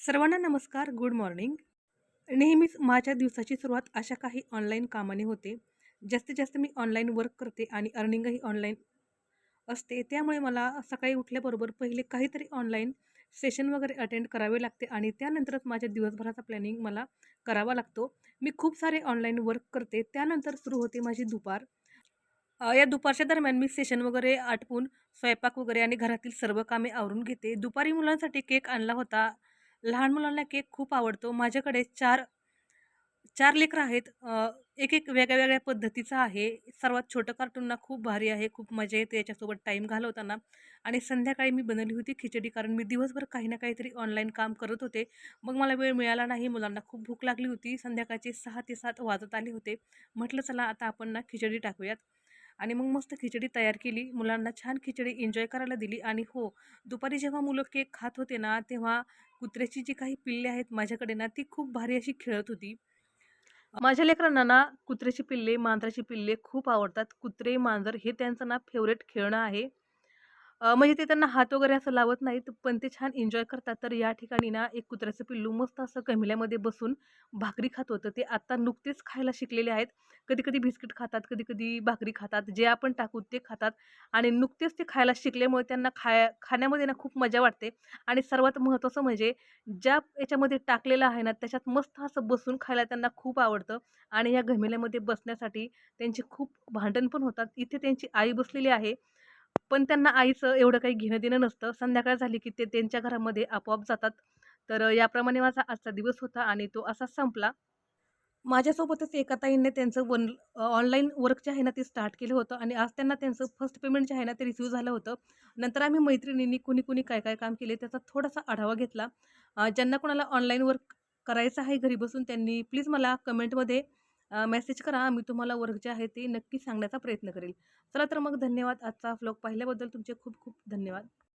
सर्वांना नमस्कार good morning नेहमीच माझ्या दिवसाची सुरुवात अशा काही ऑनलाईन कामाने होते. जास्तीत जास्त मी ऑनलाईन वर्क करते आणि अर्निंगही ऑनलाईन असते. त्यामुळे मला सकाळी उठल्याबरोबर पहिले काहीतरी ऑनलाईन सेशन वगैरे अटेंड करावे लागते आणि त्यानंतरच माझ्या दिवसभराचा प्लॅनिंग मला करावा लागतो. मी खूप सारे ऑनलाईन वर्क करते. त्यानंतर सुरू होते माझी दुपार. या दुपारच्या दरम्यान मी सेशन वगैरे आटपून स्वयंपाक वगैरे आणि घरातील सर्व कामे आवरून घेते. दुपारी मुलांसाठी केक आणला होता. लहान मुलांना केक खूप आवडतो. माझ्याकडे चार चार लेकरं आहेत. एक एक वेगळ्या वेगळ्या पद्धतीचा आहे. सर्वात छोटं कार्टूनना खूप भारी आहे. खूप मजा येते याच्यासोबत टाईम घालवताना. आणि संध्याकाळी मी बनवली होती खिचडी कारण मी दिवसभर काही ना काहीतरी ऑनलाईन काम करत होते. मग मला वेळ मिळाला नाही. मुलांना खूप भूक लागली होती. संध्याकाळचे सहा ते सात वाजत आले होते. म्हटलं चला आता आपण ना खिचडी टाकूयात. आणि मग मस्त खिचडी तयार केली. मुलांना छान खिचडी एन्जॉय करायला दिली. आणि हो दुपारी जेव्हा मुलं केक खात होते ना तेव्हा कुत्र्याची जी काही पिल्ले आहेत माझ्याकडे ना ती खूप भारी अशी खेळत होती. माझ्या लेकरांना ना कुत्र्याची पिल्ले मांजराची पिल्ले खूप आवडतात. कुत्रे मांजर हे त्यांचं ना फेवरेट खेळणं आहे. म्हणजे ते त्यांना हात वगैरे असं लावत नाहीत पण ते छान एन्जॉय करतात. तर या ठिकाणी ना एक कुत्र्याचं पिल्लू मस्त असं गमिल्यामध्ये बसून भाकरी खात होतं. ते आत्ता नुकतेच खायला शिकलेले आहेत. कधी कधी बिस्किट खातात कधी कधी भाकरी खातात. जे आपण टाकू ते खातात. आणि नुकतेच ते खायला शिकल्यामुळे त्यांना खाया खाण्यामध्ये ना खूप मजा वाटते. आणि सर्वात महत्त्वाचं म्हणजे ज्या याच्यामध्ये टाकलेलं आहे ना त्याच्यात मस्त असं बसून खायला त्यांना खूप आवडतं. आणि या घमेल्यामध्ये बसण्यासाठी त्यांचे खूप भांडण पण होतात. इथे त्यांची आई बसलेली आहे. पण त्यांना आईचं एवढं काही घेणं देणं नसतं. संध्याकाळ झाली की ते त्यांच्या घरामध्ये आपोआप जातात. तर याप्रमाणे माझा आजचा दिवस होता आणि तो असाच संपला. माझ्यासोबतच एका ताईंनी त्यांचं वन ऑनलाईन वर्क जे आहे ना ते स्टार्ट केलं होतं आणि आज त्यांना त्यांचं फर्स्ट पेमेंट जे आहे ना ते रिसिव्ह झालं होतं. नंतर आम्ही मैत्रिणींनी कुणी कुणी काय काय काम केले त्याचा थोडासा आढावा घेतला. ज्यांना कोणाला ऑनलाईन वर्क करायचं आहे घरी बसून त्यांनी प्लीज मला कमेंटमध्ये मेसेज करा मी तुम्हाला वर्क जे आहे ते नक्की सांगण्याचा प्रयत्न करेल. चला तर मग धन्यवाद आजचा फ्लॉग पाहिल्याबद्दल तुमचे खूप खूप धन्यवाद.